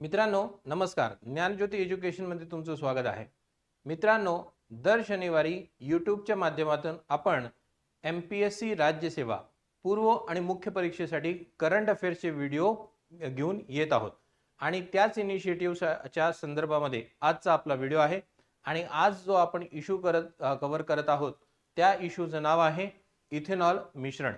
मित्रांनो नमस्कार. ज्ञानज्योती एज्युकेशनमध्ये तुमचं स्वागत आहे. मित्रांनो दर शनिवारी यूट्यूबच्या माध्यमातून आपण एम पी एस सी राज्यसेवा पूर्व आणि मुख्य परीक्षेसाठी करंट अफेअर्सचे व्हिडिओ घेऊन येत आहोत. आणि त्याच इनिशिएटिव्हच्या संदर्भामध्ये आजचा आपला व्हिडिओ आहे. आणि आज जो आपण इश्यू करत कव्हर करत आहोत त्या इश्यूचं नाव आहे इथेनॉल मिश्रण.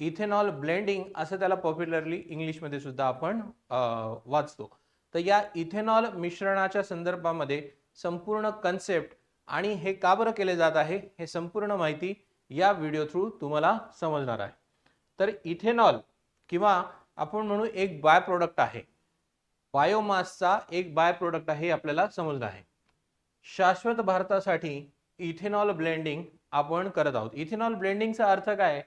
इथेनॉल ब्लेंडिंग असं त्याला पॉप्युलरली इंग्लिशमध्ये सुद्धा आपण वाचतो. तर या इथेनॉल मिश्रणाच्या संदर्भामध्ये संपूर्ण कन्सेप्ट आणि हे का बरं केले जात आहे हे संपूर्ण माहिती या व्हिडिओ थ्रू तुम्हाला समजणार आहे. तर इथेनॉल किंवा आपण म्हणू एक बाय प्रोडक्ट आहे. बायोमासचा एक बाय प्रोडक्ट आहे हे आपल्याला समजलं आहे. शाश्वत भारतासाठी इथेनॉल ब्लेंडिंग आपण करत आहोत. इथेनॉल ब्लेंडिंगचा अर्थ काय? आहे?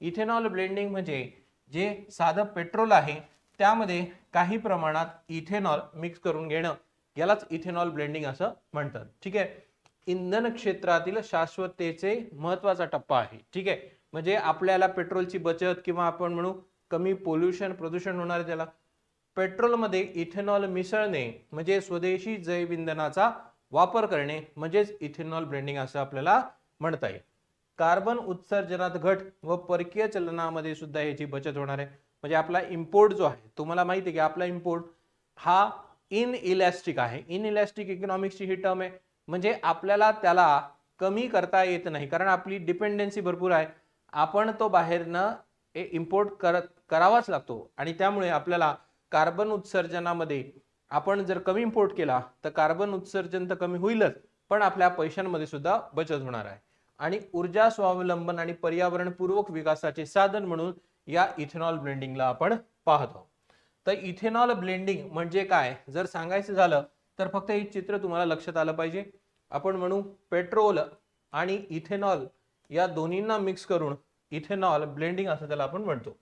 इथेनॉल ब्लेंडिंग म्हणजे जे साधं पेट्रोल आहे त्यामध्ये काही प्रमाणात इथेनॉल मिक्स करून घेणं यालाच इथेनॉल ब्लेंडिंग असं म्हणतात. ठीक आहे? इंधन क्षेत्रातील शाश्वततेचे महत्त्वाचा टप्पा आहे. ठीक आहे? म्हणजे आपल्याला पेट्रोलची बचत किंवा आपण म्हणू कमी पोल्युशन प्रदूषण होणार आहे त्याला. पेट्रोलमध्ये इथेनॉल मिसळणे म्हणजे स्वदेशी जैव इंधनाचा वापर करणे म्हणजेच इथेनॉल ब्लेंडिंग असं आपल्याला म्हणता येईल. कार्बन उत्सर्जनात घट व परकीय चलनामध्ये सुद्धा याची बचत होणार आहे. म्हणजे आपला इम्पोर्ट जो आहे तुम्हाला माहिती आहे की आपला इम्पोर्ट हा इन इलॅस्टिक आहे. इन इलॅस्टिक इकॉनॉमिक्सची ही टर्म आहे. म्हणजे आपल्याला त्याला कमी करता येत नाही. कारण आपली डिपेंडन्सी भरपूर आहे. आपण तो बाहेरनं इम्पोर्ट करत करावाच लागतो. आणि त्यामुळे आपल्याला कार्बन उत्सर्जनामध्ये आपण जर कमी इम्पोर्ट केला तर कार्बन उत्सर्जन तर कमी होईलच. पण आपल्या पैशांमध्ये सुद्धा बचत होणार आहे. आणि ऊर्जा स्वावलंबन आणि पर्यावरणपूर्वक विकासाचे साधन म्हणून या इथेनॉल ब्लेंडिंगला आपण पाहतो तर इथेनॉल ब्लेंडिंग म्हणजे काय? जर सांगायचं झालं तर फक्त हे चित्र तुम्हाला लक्षात आलं पाहिजे. आपण म्हणू पेट्रोल आणि इथेनॉल या दोन्हींना मिक्स करून इथेनॉल ब्लेंडिंग असं त्याला आपण म्हणतो.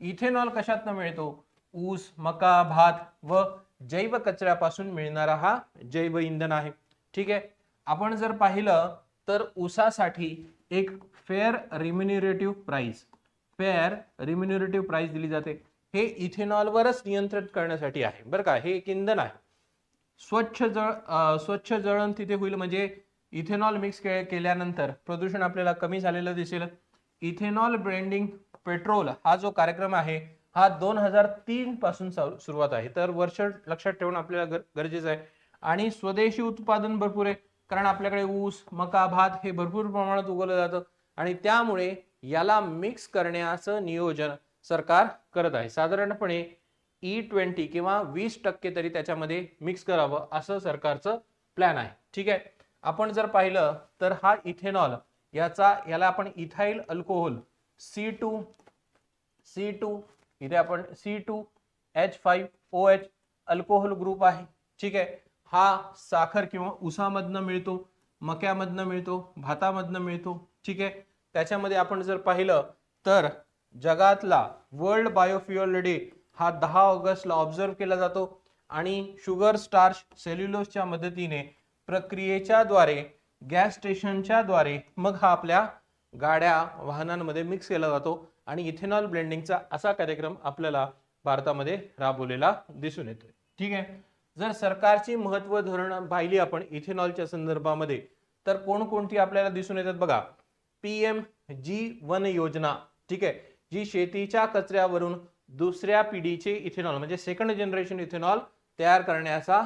इथेनॉल कशातनं मिळतो? ऊस मका भात व जैव कचऱ्यापासून मिळणारा हा जैव इंधन आहे. ठीक आहे? आपण जर पाहिलं तर ऊसासाठी एक fair remunerative price fair remunerative price दिली जाते. हे इथेनॉलवरच नियंत्रित करण्यासाठी आहे. बरं का? हे एक इंधन आहे. स्वच्छ जळ स्वच्छ जळण तिथे होईल म्हणजे इथेनॉल मिक्स के केल्यानंतर प्रदूषण आपल्याला कमी झालेलं दिसेल. इथेनॉल ब्रेंडिंग पेट्रोल हा जो कार्यक्रम आहे हा दोन हजार तीन पासून चालू- सुरुवात आहे. तर वर्ष लक्षात ठेवणं आपल्याला गरजेचं आहे. आणि स्वदेशी उत्पादन भरपूर आहे. कारण आपल्याकडे ऊस मका भात हे भरपूर प्रमाणात उगवलं जातं. आणि त्यामुळे याला मिक्स करण्याचं नियोजन सरकार करत आहे. साधारणपणे e ई ट्वेंटी किंवा वीस टक्के तरी त्याच्यामध्ये मिक्स करावं असं सरकारचं प्लॅन आहे. ठीक आहे? आपण जर पाहिलं तर हा इथेनॉल याचा याला आपण ethyl alcohol C two C two इथे आपण C two H five O H alcohol group आहे. ठीक आहे? हा साखर किंवा ऊसामधनं मिळतो मक्यामधनं मिळतो भातामधनं मिळतो. ठीक आहे? त्याच्यामध्ये आपण जर पाहिलं तर जगातला वर्ल्ड बायोफ्युअल डे हा दहा ऑगस्टला ऑब्झर्व केला जातो आणि शुगर स्टार्च सेल्युलोजच्या मदतीने प्रक्रियेच्या द्वारे गॅस स्टेशनच्या द्वारे मग हा आपल्या गाड्या वाहनांमध्ये मिक्स केला जातो आणि इथेनॉल ब्लेंडिंगचा असा कार्यक्रम आपल्याला भारतामध्ये राबवलेला दिसून येतोय. ठीक आहे? जर सरकारची महत्त्व धोरण पाहिली आपण इथेनॉलच्या संदर्भामध्ये तर कोणकोणती आपल्याला दिसून येतात बघा? पी एम जी वन योजना ठीक आहे जी शेतीच्या कचऱ्यावरून दुसऱ्या पिढीचे इथेनॉल म्हणजे सेकंड जनरेशन इथेनॉल तयार करण्याचा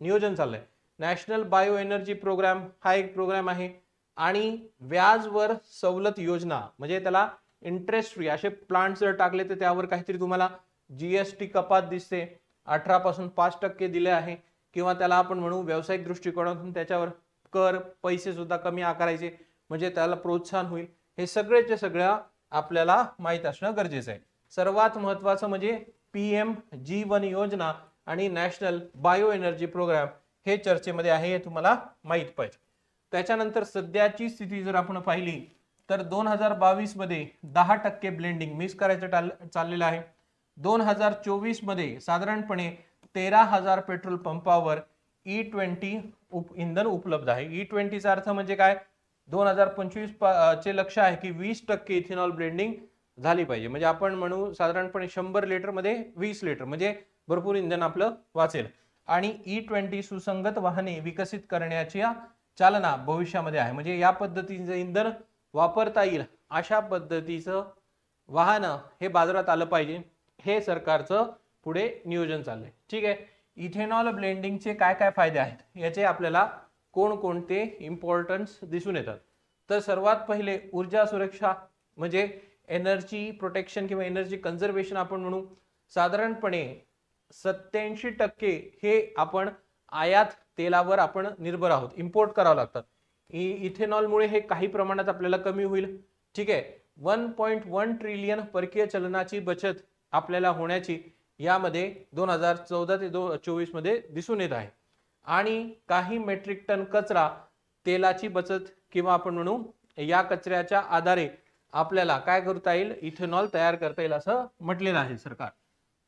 नियोजन चाललंय. नॅशनल बायो एनर्जी प्रोग्राम हा एक प्रोग्राम आहे. आणि व्याजवर सवलत योजना म्हणजे त्याला इंटरेस्ट फ्री असे प्लांट जर टाकले तर त्यावर काहीतरी तुम्हाला जीएसटी कपात दिसते. अठरापासून पाच टक्के दिले आहे. किंवा त्याला आपण म्हणू व्यावसायिक दृष्टिकोनातून त्याच्यावर कर पैसे सुद्धा कमी आकारायचे. म्हणजे त्याला प्रोत्साहन होईल. हे सगळेच्या सगळ्या आपल्याला माहीत असणं गरजेचं आहे. सर्वात महत्वाचं म्हणजे पी एम जी वन योजना आणि नॅशनल बायो एनर्जी प्रोग्राम हे चर्चेमध्ये आहे हे तुम्हाला माहीत पाहिजे. त्याच्यानंतर सध्याची स्थिती जर आपण पाहिली तर दोन हजार बावीसमध्ये दहा टक्के ब्लेंडिंग मिस करायचं टाल चाललेलं आहे. दोन हजार चोवीसमध्ये साधारणपणे तेरा हजार पेट्रोल पंपावर ई ट्वेंटी उप इंधन उपलब्ध आहे. ई ट्वेंटीचा अर्थ म्हणजे काय? दोन हजार पंचवीस चे लक्ष आहे की वीस टक्के इथेनॉल ब्लेंडिंग झाली पाहिजे. म्हणजे आपण म्हणू साधारणपणे शंभर लिटरमध्ये वीस लिटर म्हणजे भरपूर इंधन आपलं वाचेल. आणि ई ट्वेंटी सुसंगत वाहने विकसित करण्याची चालना भविष्यामध्ये आहे. म्हणजे या पद्धतीचं इंधन वापरता येईल अशा पद्धतीचं वाहनं हे बाजारात आलं पाहिजे. हे सरकारचं पुढे नियोजन चाललंय. ठीक आहे. इथेनॉल ब्लेंडिंगचे काय काय फायदे आहेत? याचे आपल्याला कोणकोणते इम्पॉर्टन्स दिसून येतात. तर सर्वात पहिले ऊर्जा सुरक्षा म्हणजे एनर्जी प्रोटेक्शन किंवा एनर्जी कन्झर्वेशन आपण म्हणू. साधारणपणे सत्याऐंशी टक्के हे आपण आयात तेलावर आपण निर्भर आहोत. इम्पोर्ट करावं लागतं. इ इथेनॉलमुळे हे काही प्रमाणात आपल्याला कमी होईल. ठीक आहे? वन पॉईंट वन ट्रिलियन परकीय चलनाची बचत आपल्याला होण्याची यामध्ये दोन हजार चौदा ते दो चोवीसमध्ये दिसून येत आहे. आणि काही मेट्रिक टन कचरा तेलाची बचत किंवा आपण म्हणू या कचऱ्याच्या आधारे आपल्याला काय करता येईल? इथेनॉल तयार करता येईल असं म्हटलेलं आहे सरकार.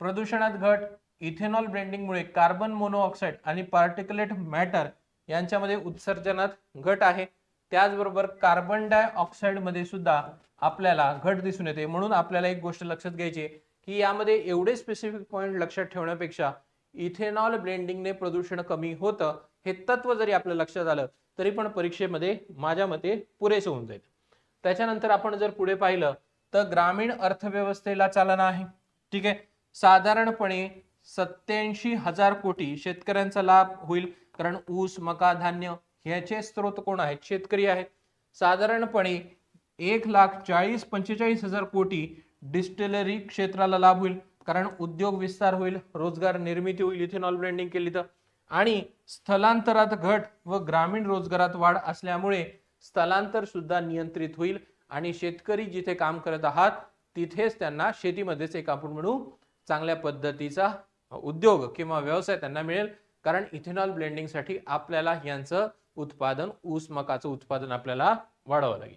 प्रदूषणात घट इथेनॉल ब्लेंडिंगमुळे कार्बन मोनोऑक्साईड आणि पार्टिक्युलेट मॅटर यांच्यामध्ये उत्सर्जनात घट आहे. त्याचबरोबर कार्बन डायऑक्साईडमध्ये सुद्धा आपल्याला घट दिसून येते. म्हणून आपल्याला एक गोष्ट लक्षात घ्यायची आहे की यामध्ये एवढे स्पेसिफिक पॉईंट लक्षात ठेवण्यापेक्षा इथेनॉल ब्लेंडिंगने प्रदूषण कमी होतं हे तत्व जरी आपल्या लक्षात आलं तरी पण परीक्षेमध्ये माझ्या मते पुरेसे होऊन जाईल. त्याच्यानंतर आपण जर पुढे पाहिलं तर ग्रामीण अर्थव्यवस्थेला चालना आहे. ठीक आहे? साधारणपणे सत्याऐंशी हजार कोटी शेतकऱ्यांचा लाभ होईल कारण ऊस मका धान्य ह्याचे स्रोत कोण आहेत? शेतकरी आहेत. साधारणपणे एक लाख चाळीस पंचेचाळीस हजार कोटी डिस्टिलरी क्षेत्राला लाभ होईल. कारण उद्योग विस्तार होईल रोजगार निर्मिती होईल इथेनॉल ब्लेंडिंग केली तर. आणि स्थलांतरात घट व ग्रामीण रोजगारात वाढ असल्यामुळे स्थलांतर सुद्धा नियंत्रित होईल आणि शेतकरी जिथे काम करत आहात तिथेच त्यांना शेतीमध्येच एक आपण म्हणू चांगल्या पद्धतीचा उद्योग किंवा व्यवसाय त्यांना मिळेल. कारण इथेनॉल ब्लेंडिंगसाठी आपल्याला यांचं उत्पादन ऊस मकाचं उत्पादन आपल्याला वाढवावं लागेल.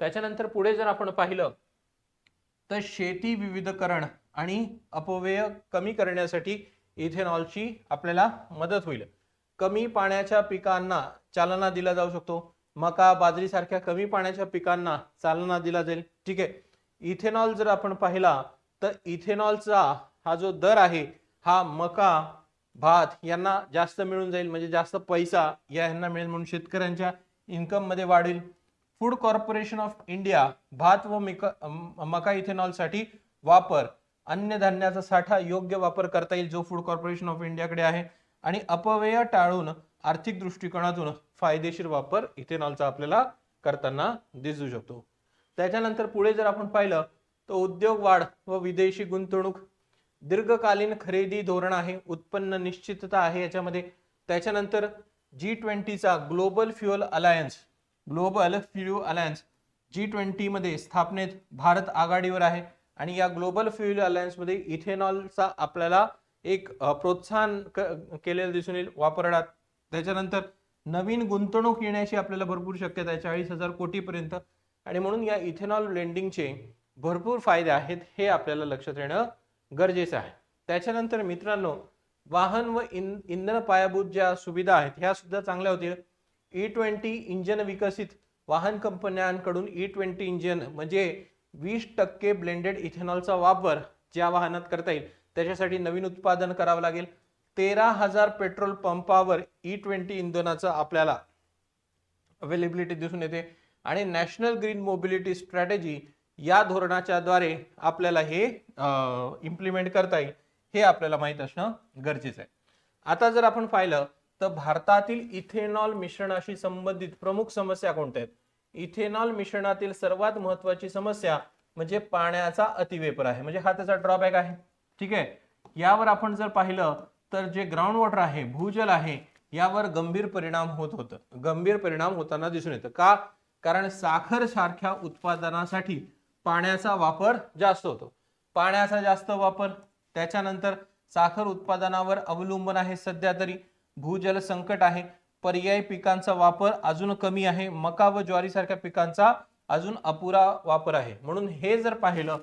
त्याच्यानंतर पुढे जर आपण पाहिलं तर शेती विविधकरण आणि अपव्यय कमी करण्यासाठी इथेनॉलची आपल्याला मदत होईल. कमी पाण्याच्या पिकांना चालना दिला जाऊ शकतो. मका बाजरीसारख्या कमी पाण्याच्या पिकांना चालना दिला जाईल. ठीक आहे. इथेनॉल जर आपण पाहिला तर इथेनॉलचा हा जो दर आहे हा मका भात यांना जास्त मिळून जाईल. म्हणजे जास्त पैसा या यांना मिळेल म्हणून शेतकऱ्यांच्या इन्कममध्ये वाढेल. फूड कॉर्पोरेशन ऑफ इंडिया भात व मिका मका इथेनॉलसाठी वापर अन्नधान्याचा साठा योग्य वापर करता येईल जो फूड कॉर्पोरेशन ऑफ इंडियाकडे आहे. आणि अपव्यय टाळून आर्थिक दृष्टिकोनातून फायदेशीर वापर इथेनॉलचा आपल्याला करताना दिसू शकतो. त्याच्यानंतर पुढे जर आपण पाहिलं तर उद्योग वाढ व विदेशी गुंतवणूक. दीर्घकालीन खरेदी धोरण आहे उत्पन्न निश्चितता आहे याच्यामध्ये. त्याच्यानंतर G ट्वेंटीचा global fuel alliance global fuel alliance G ट्वेंटीमध्ये स्थापनेत भारत आघाडीवर आहे. आणि या ग्लोबल फ्युएल अलायन्समध्ये इथेनॉलचा आपल्याला एक प्रोत्साहन क- केलेलं दिसून येईल वापरण्यात. त्याच्यानंतर नवीन गुंतवणूक येण्याची आपल्याला भरपूर शक्यता आहे चाळीस हजार कोटीपर्यंत. आणि म्हणून या इथेनॉल ब्लेंडिंगचे भरपूर फायदे आहेत हे आपल्याला लक्षात येणं गरजेचं आहे. त्याच्यानंतर मित्रांनो वाहन व इन इंधन पायाभूत ज्या सुविधा आहेत ह्या सुद्धा चांगल्या होतील. ई ट्वेंटी इंजन विकसित वाहन कंपन्यांकडून ई ट्वेंटी इंजन म्हणजे वीस टक्के ब्लेंडेड इथेनॉलचा वापर ज्या वाहनात करता येईल त्याच्यासाठी नवीन उत्पादन करावं लागेल. तेरा हजार पेट्रोल पंपावर e ई ट्वेंटी इंधनाचं आपल्याला अवेलेबिलिटी दिसून येते. आणि नॅशनल ग्रीन मोबिलिटी स्ट्रॅटेजी या धोरणाच्या द्वारे आपल्याला हे इम्प्लिमेंट करता येईल हे आपल्याला माहीत असणं गरजेचं आहे. आता जर आपण पाहिलं तर भारतातील इथेनॉल मिश्रणाशी संबंधित प्रमुख समस्या कोणत्या आहेत? इथेनॉल मिश्रणातील सर्वात महत्वाची समस्या म्हणजे पाण्याचा अतिवेपर आहे. म्हणजे हा त्याचा ड्रॉबॅक आहे. ठीक आहे? यावर आपण जर पाहिलं तर जे ग्राउंड वॉटर आहे भूजल आहे यावर गंभीर परिणाम होत होतं. गंभीर परिणाम होताना दिसून येतं. का? कारण साखर सारख्या उत्पादनासाठी पाण्याचा वापर जास्त होतो. पाण्याचा जास्त वापर त्याच्यानंतर साखर उत्पादनावर अवलंबून आहे सध्या तरी. भूजल संकट आहे. पर्यायी पिकांचा वापर अजून कमी आहे. मका व ज्वारीसारख्या पिकांचा अजून अपुरा वापर आहे. म्हणून हे जर पाहिलं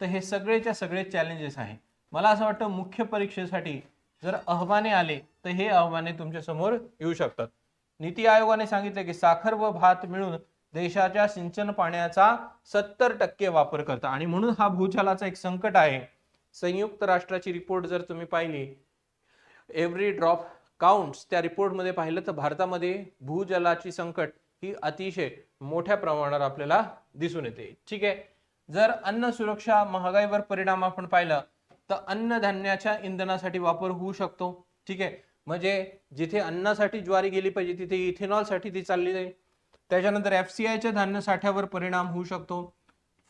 तर हे सगळेच्या सगळे चॅलेंजेस आहे. मला असं वाटतं मुख्य परीक्षेसाठी जर आव्हाने आले तर हे आव्हाने तुमच्यासमोर येऊ शकतात. नीती आयोगाने सांगितले की साखर व भात मिळून देशाच्या सिंचन पाण्याचा सत्तर टक्के वापर करतात आणि म्हणून हा भूजलाचा एक संकट आहे. संयुक्त राष्ट्राची रिपोर्ट जर तुम्ही पाहिली एव्हरी ड्रॉप काउंट्स त्या रिपोर्टमध्ये पाहिलं तर भारतामध्ये भूजलाची संकट ही अतिशय मोठ्या प्रमाणावर आपल्याला दिसून येते. ठीक आहे? जर अन्न सुरक्षा महागाईवर परिणाम आपण पाहिला तर अन्नधान्याच्या इंधनासाठी वापर होऊ शकतो. ठीक आहे? म्हणजे जिथे अन्नासाठी ज्वारी गेली पाहिजे तिथे इथेनॉलसाठी ती चालली जाईल. त्याच्यानंतर एफ सी आयच्या धान्य साठ्यावर परिणाम होऊ शकतो.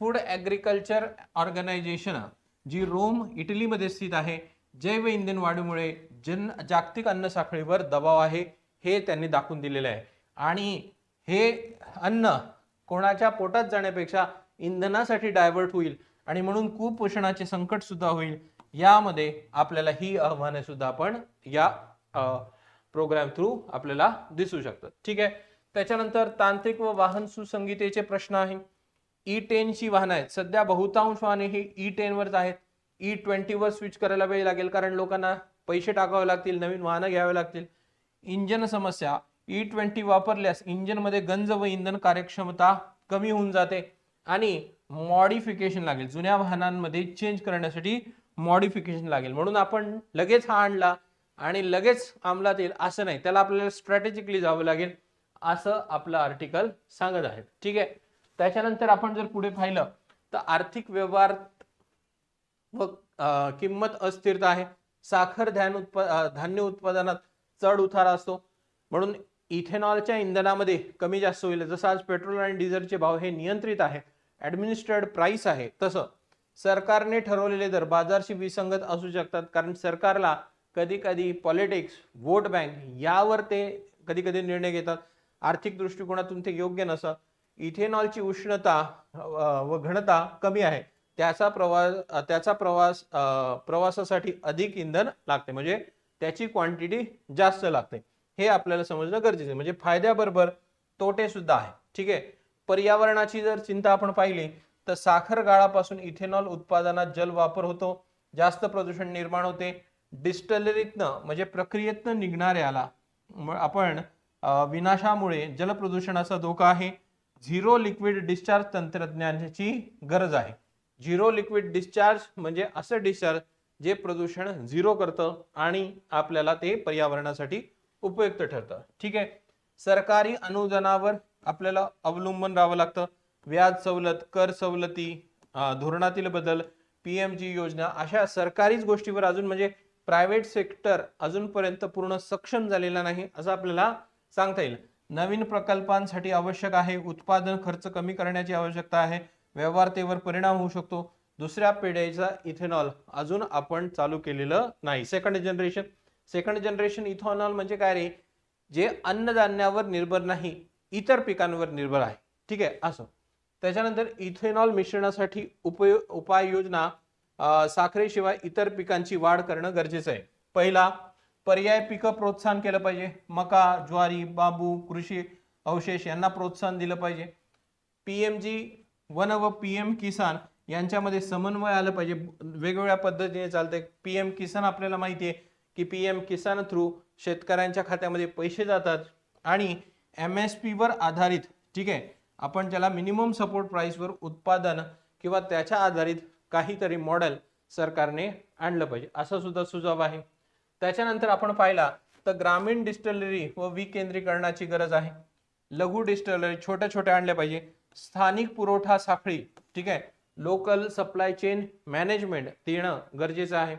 फूड ॲग्रिकल्चर ऑर्गनायझेशन जी रोम इटलीमध्ये स्थित आहे जैव इंधन वाढीमुळे जन जागतिक अन्न साखळीवर दबाव आहे हे त्यांनी दाखवून दिलेलं आहे. आणि हे अन्न कोणाच्या पोटात जाण्यापेक्षा इंधनासाठी डायव्हर्ट होईल आणि म्हणून कुपोषणाचे संकट सुद्धा होईल यामध्ये आपल्याला ही आव्हाने सुद्धा आपण या प्रोग्राम थ्रू आपल्याला दिसू शकतात. ठीक आहे? त्याच्यानंतर तांत्रिक व वाहन सुसंगीतेचे प्रश्न आहे. E ई टेनची वाहनं आहेत. सध्या बहुतांश वाहने ही e ई टेनवरच आहेत. ई ट्वेंटीवर स्विच करायला वेळ लागेल कारण लोकांना पैसे टाकावे लागतील नवीन वाहनं घ्यावे लागतील. इंजन समस्या e ई ट्वेंटी वापरल्यास इंजनमध्ये गंज व इंधन कार्यक्षमता कमी होऊन जाते आणि मॉडिफिकेशन लागेल. जुन्या वाहनांमध्ये चेंज करण्यासाठी मॉडिफिकेशन लागेल. म्हणून आपण लगेच हा आणला आणि लगेच अंमलात येईल असं नाही. त्याला आपल्याला स्ट्रॅटेजिकली जावं लागेल असं आपलं आर्टिकल सांगत आहे ठीक आहे? त्याच्यानंतर आपण जर पुढे पाहिलं तर आर्थिक व्यवहार व किंमत अस्थिरता आहे. साखर ध्यान उत्प धान्य उत्पादनात चढ उतार असतो. म्हणून इथेनॉलच्या इंधनामध्ये कमी जास्त होईल. जसं आज पेट्रोल आणि डिझेलचे भाव हे नियंत्रित आहे ॲडमिनिस्ट्रेड प्राइस आहे तसं. सरकारने ठरवलेले दर बाजारशी विसंगत असू शकतात कारण सरकारला कधी कधी पॉलिटिक्स वोट बँक यावर ते कधी कधी निर्णय घेतात. आर्थिक दृष्टिकोनातून ते योग्य नसतं. इथेनॉलची उष्णता व घनता कमी आहे. त्याचा प्रवास त्याचा प्रवास प्रवासासाठी अधिक इंधन लागते. म्हणजे त्याची क्वांटिटी जास्त लागते. हे आपल्याला समजणं गरजेचं आहे. म्हणजे फायद्याबरोबर तोटे सुद्धा आहे. ठीक आहे? पर्यावरणाची जर चिंता आपण पाहिली तर साखर गाळापासून इथेनॉल उत्पादनात जल वापर होतो. जास्त प्रदूषण निर्माण होते. डिस्टलरीतनं म्हणजे प्रक्रियेतनं निघणाऱ्याला आपण विनाशामुळे जलप्रदूषणाचा धोका आहे. झिरो लिक्विड डिस्चार्ज तंत्रज्ञानाची गरज आहे. झिरो लिक्विड डिस्चार्ज म्हणजे असं डिस्चार्ज जे प्रदूषण झिरो करतं आणि आपल्याला ते पर्यावरणासाठी उपयुक्त ठरतं. ठीक आहे? सरकारी अनुदानावर आपल्याला अवलंबून राहावं लागतं. व्याज सवलत कर सवलती धोरणातील बदल पी एम जी योजना अशा सरकारीच गोष्टीवर अजून म्हणजे प्रायव्हेट सेक्टर अजूनपर्यंत पूर्ण सक्षम झालेला नाही असं आपल्याला सांगता येईल. नवीन प्रकल्पांसाठी आवश्यक आहे उत्पादन खर्च कमी करण्याची आवश्यकता आहे व्यवहारतेवर परिणाम होऊ शकतो. दुसऱ्या पिढीचा इथेनॉल अजून आपण चालू केलेलं नाही. Second generation second generation ethanol म्हणजे काय रे? जे अन्नधान्यावर निर्भर नाही इतर पिकांवर निर्भर आहे. ठीक आहे? असं. त्याच्यानंतर इथेनॉल मिश्रणासाठी उपयो उपाययोजना साखरेशिवाय इतर पिकांची वाढ करणं गरजेचं आहे. पहिला पर्याय पिकं प्रोत्साहन केलं पाहिजे. मका ज्वारी बांबू कृषी अवशेष यांना प्रोत्साहन दिलं पाहिजे. पी एम जी वन व पी एम किसान यांच्यामध्ये समन्वय आलं पाहिजे. वेगवेगळ्या पद्धतीने चालतंय. पी एम किसान आपल्याला माहिती आहे की पी एम किसान थ्रू शेतकऱ्यांच्या खात्यामध्ये पैसे जातात आणि एम एस पीवर आधारित ठीक आहे आपण त्याला मिनिमम सपोर्ट प्राईसवर उत्पादन किंवा त्याच्या आधारित काहीतरी मॉडेल सरकारने आणलं पाहिजे. असं सुद्धा सुझाव आहे. त्याच्यानंतर आपण पाहिला तर ग्रामीण डिस्टलरी व विकेंद्रीकरणाची गरज आहे. लघु डिस्टलरी छोट्या छोट्या आणल्या पाहिजे. स्थानिक पुरवठा साखळी ठीक आहे लोकल सप्लाय चेन मॅनेजमेंट देणं गरजेचं आहे.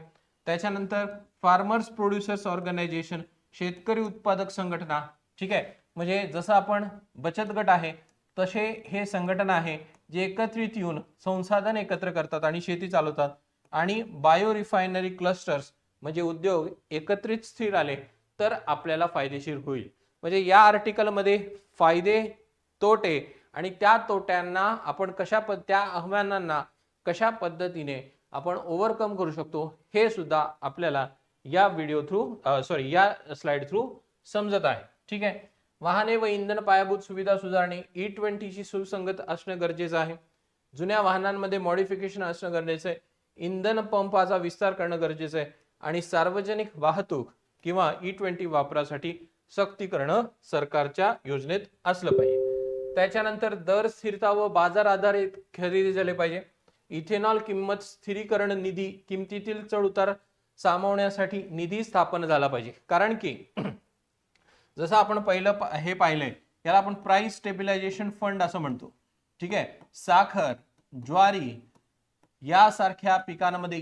त्याच्यानंतर फार्मर्स प्रोड्युसर्स ऑर्गनायझेशन शेतकरी उत्पादक संघटना ठीक आहे. म्हणजे जसं आपण बचत गट आहे तसे हे संघटना आहे जे एकत्रित येऊन संसाधन एकत्र करतात आणि शेती चालवतात. आणि बायो रिफायनरी क्लस्टर्स म्हणजे उद्योग एकत्रित स्थिर आले तर आपल्याला फायदेशीर होईल. म्हणजे या आर्टिकलमध्ये फायदे तोटे आणि त्या तोट्यांना आपण कशा पद त्या आव्हानांना कशा पद्धतीने आपण ओव्हरकम करू शकतो हे सुद्धा आपल्याला या व्हिडिओ थ्रू सॉरी या स्लाइड थ्रू समजत आहे. ठीक आहे? वाहने व इंधन पायाभूत सुविधा सुधारणे e ई ट्वेंटीची सुसंगत असणं गरजेचं आहे. जुन्या वाहनांमध्ये मॉडिफिकेशन असणं गरजेचं आहे. इंधन पंपाचा विस्तार करणं गरजेचं आहे. आणि सार्वजनिक वाहतूक किंवा e ई ट्वेंटी वापरासाठी सक्ती करणं सरकारच्या योजनेत असलं पाहिजे. त्याच्यानंतर दर स्थिरता व बाजार आधारित खरेदी झाले पाहिजे. इथेनॉल किंमत स्थिरीकरण निधी किमतीतील चढउतार सामावण्यासाठी निधी स्थापन झाला पाहिजे. कारण की जसं आपण पहिलं पा- हे पाहिलंय याला आपण प्राइस स्टेबिलायझेशन फंड असं म्हणतो. ठीक आहे? साखर ज्वारी यासारख्या पिकांमध्ये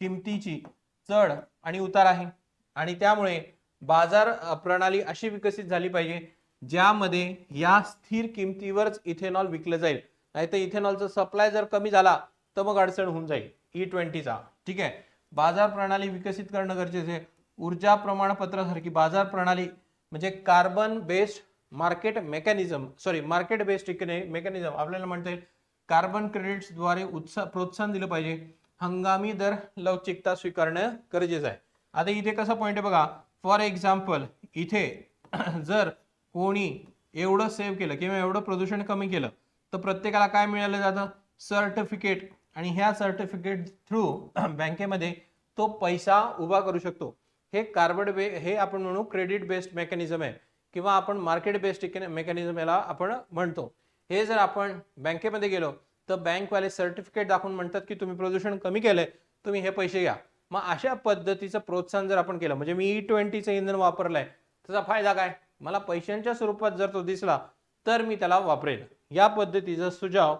किमतीची चढ आणि उतार आहे. आणि त्यामुळे बाजार प्रणाली अशी विकसित झाली पाहिजे ज्यामध्ये या स्थिर किमतीवरच इथेनॉल विकलं जाईल. नाहीतर इथेनॉलचा सप्लाय जर कमी झाला तर मग अडचण होऊन जाईल. E ई ट्वेंटीचा ठीक आहे? बाजार प्रणाली विकसित करणं गरजेचं आहे. ऊर्जा प्रमाणपत्रासारखी बाजार प्रणाली म्हणजे carbon based market mechanism sorry market based mechanism आपल्याला म्हणता येईल कार्बन क्रेडिट्सद्वारे उत्साह प्रोत्साहन दिलं पाहिजे. हंगामी दर लवचिकता स्वीकारणं गरजेचं आहे. आता इथे कसा पॉईंट आहे बघा. फॉर एक्झाम्पल इथे जर कोणी एवढं सेव्ह केलं किंवा एवढं प्रदूषण कमी केलं तर प्रत्येकाला काय मिळालं जातं? सर्टिफिकेट आणि ह्या सर्टिफिकेट थ्रू बँकेमध्ये तो पैसा उभा करू शकतो. हे कार्बन बे हे आपण म्हणू क्रेडिट बेस्ड मेकॅनिझम आहे. किंवा आपण मार्केट बेस्ड मेकॅनिझम याला आपण म्हणतो. हे जर आपण बँकेमध्ये गेलो तर बँकवाले सर्टिफिकेट दाखवून म्हणतात की तुम्ही प्रदूषण कमी केलंय तुम्ही हे पैसे घ्या. मग अशा पद्धतीचं प्रोत्साहन जर आपण केलं म्हणजे मी e ई ट्वेंटीचं इंधन वापरलंय त्याचा फायदा काय? मला पैशांच्या स्वरूपात जर तो दिसला तर मी त्याला वापरेन. या पद्धतीचा सुझाव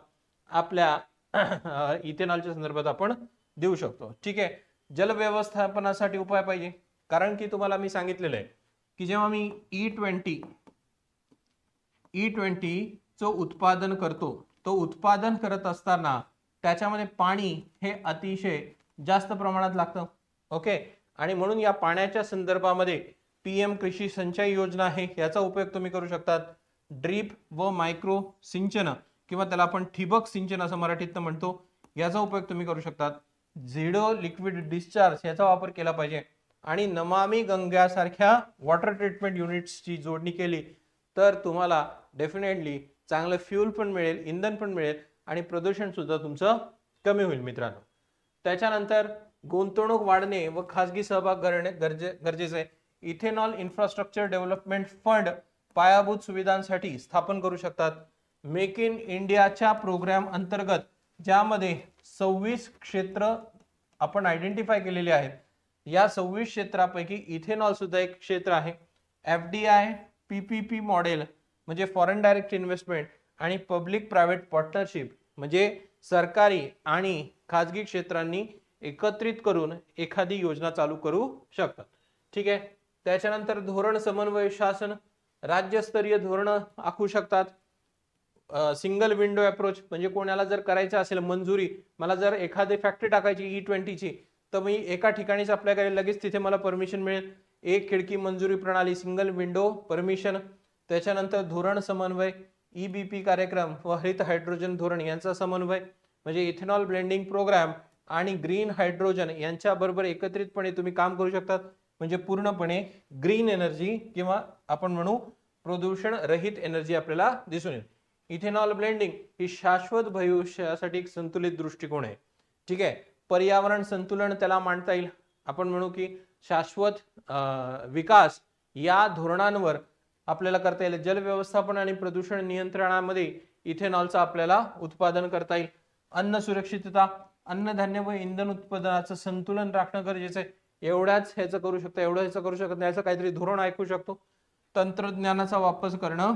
आपल्या इथेनॉलच्या संदर्भात आपण देऊ शकतो. ठीक आहे? जल व्यवस्थापनासाठी उपाय पाहिजे. कारण की तुम्हाला मी सांगितलेलं आहे की जेव्हा मी ई ट्वेंटी ई ट्वेंटी जो उत्पादन करतो तो उत्पादन करत असताना त्याच्यामध्ये पाणी हे अतिशय जास्त प्रमाणात लागतं. ओके? आणि म्हणून या पाण्याच्या संदर्भामध्ये पी एम कृषी सिंचाई योजना आहे याचा उपयोग तुम्ही करू शकतात. ड्रीप व मायक्रो सिंचन किंवा त्याला आपण ठिबक सिंचन असं मराठीत म्हणतो याचा उपयोग तुम्ही करू शकतात. झिडो लिक्विड डिस्चार्ज याचा वापर केला पाहिजे. आणि नमामी गंगासारख्या वॉटर ट्रीटमेंट युनिट्सची जोडणी केली तर तुम्हाला डेफिनेटली चांगलं फ्यूल पण मिळेल इंधन पण मिळेल आणि प्रदूषण सुद्धा तुमचं कमी होईल मित्रांनो. त्याच्यानंतर गुंतवणूक वाढणे व खाजगी सहभाग करणे गरजे गरजेचं आहे. इथेनॉल इन्फ्रास्ट्रक्चर डेव्हलपमेंट फंड पायाभूत सुविधांसाठी स्थापन करू शकतात. मेक इन इंडियाच्या प्रोग्राम अंतर्गत ज्यामध्ये सव्वीस क्षेत्र आपण आयडेंटिफाय केलेले आहेत. या सव्वीस क्षेत्रापैकी इथेनॉल सुद्धा एक क्षेत्र आहे. F D I P P P model म्हणजे फॉरेन डायरेक्ट इन्व्हेस्टमेंट आणि पब्लिक प्रायव्हेट पार्टनरशिप म्हणजे सरकारी आणि खाजगी क्षेत्रांनी एकत्रित करून एखादी योजना चालू करू शकतात. ठीक आहे? त्याच्यानंतर धोरण समन्वय शासन राज्यस्तरीय धोरणं आखू शकतात. सिंगल विंडो अप्रोच म्हणजे कोणाला जर करायचं असेल मंजुरी मला जर एखादी फॅक्टरी टाकायची e ई ट्वेंटीची तर मी एका ठिकाणीच अप्लाय करेल लगेच तिथे मला परमिशन मिळेल. एक खिडकी मंजुरी प्रणाली सिंगल विंडो परमिशन त्याच्यानंतर धोरण समन्वय ई बी पी कार्यक्रम व हरित हायड्रोजन धोरण यांचा समन्वय. म्हणजे इथेनॉल ब्लेंडिंग प्रोग्राम आणि ग्रीन हायड्रोजन यांच्याबरोबर एकत्रितपणे तुम्ही काम करू शकतात. म्हणजे पूर्णपणे ग्रीन एनर्जी किंवा आपण म्हणू प्रदूषण रहित एनर्जी आपल्याला दिसून येईल. इथेनॉल ब्लेंडिंग ही शाश्वत भविष्यासाठी एक संतुलित दृष्टिकोन आहे. ठीक आहे? पर्यावरण संतुलन त्याला मांडता येईल. आपण म्हणू की शाश्वत विकास या धोरणांवर आपल्याला करता येईल. जल व्यवस्थापन आणि प्रदूषण नियंत्रणामध्ये इथेनॉलचं आपल्याला उत्पादन करता येईल. अन्न सुरक्षितता अन्नधान्य व इंधन उत्पादनाचं संतुलन राखणं गरजेचं आहे. एवढ्याच ह्याचं करू शकतो एवढं ह्याचं करू शकत नाही याचं काहीतरी धोरण ऐकू शकतो. तंत्रज्ञानाचा वापर करणं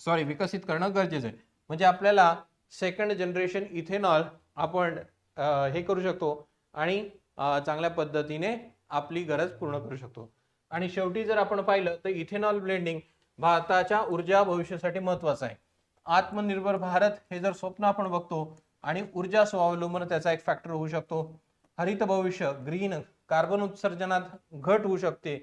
सॉरी विकसित करणं गरजेचं आहे. म्हणजे आपल्याला सेकंड जनरेशन इथेनॉल आपण हे करू शकतो आणि चांगल्या पद्धतीने आपली गरज पूर्ण करू शकतो. आणि शेवटी जर आपण पाहिलं तर इथेनॉल ब्लेंडिंग भारताच्या ऊर्जा भविष्यासाठी महत्वाचं आहे. आत्मनिर्भर भारत हे जर स्वप्न आपण बघतो आणि ऊर्जा स्वावलंबन त्याचा एक फॅक्टर होऊ शकतो. हरित भविष्य ग्रीन कार्बन उत्सर्जनात घट होऊ शकते.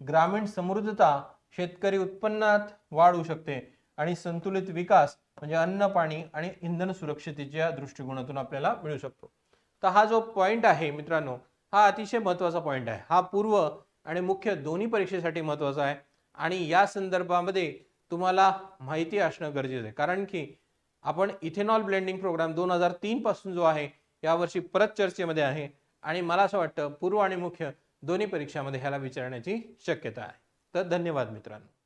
ग्रामीण समृद्धता शेतकरी उत्पन्नात वाढ होऊ शकते. आणि संतुलित विकास म्हणजे अन्न पाणी आणि इंधन सुरक्षितेच्या दृष्टिकोनातून आपल्याला मिळू शकतो. तर हा जो पॉईंट आहे मित्रांनो हा अतिशय महत्त्वाचा पॉईंट आहे. हा पूर्व आणि मुख्य दोन्ही परीक्षेसाठी महत्त्वाचा आहे. आणि या संदर्भामध्ये तुम्हाला माहिती असणं गरजेचं आहे. कारण की आपण इथेनॉल ब्लेंडिंग प्रोग्राम दोन हजार तीनपासून जो आहे यावर्षी परत चर्चेमध्ये आहे. आणि मला असं वाटतं पूर्व आणि मुख्य दोन्ही परीक्षामध्ये ह्याला विचारण्याची शक्यता आहे. तर धन्यवाद मित्रांनो.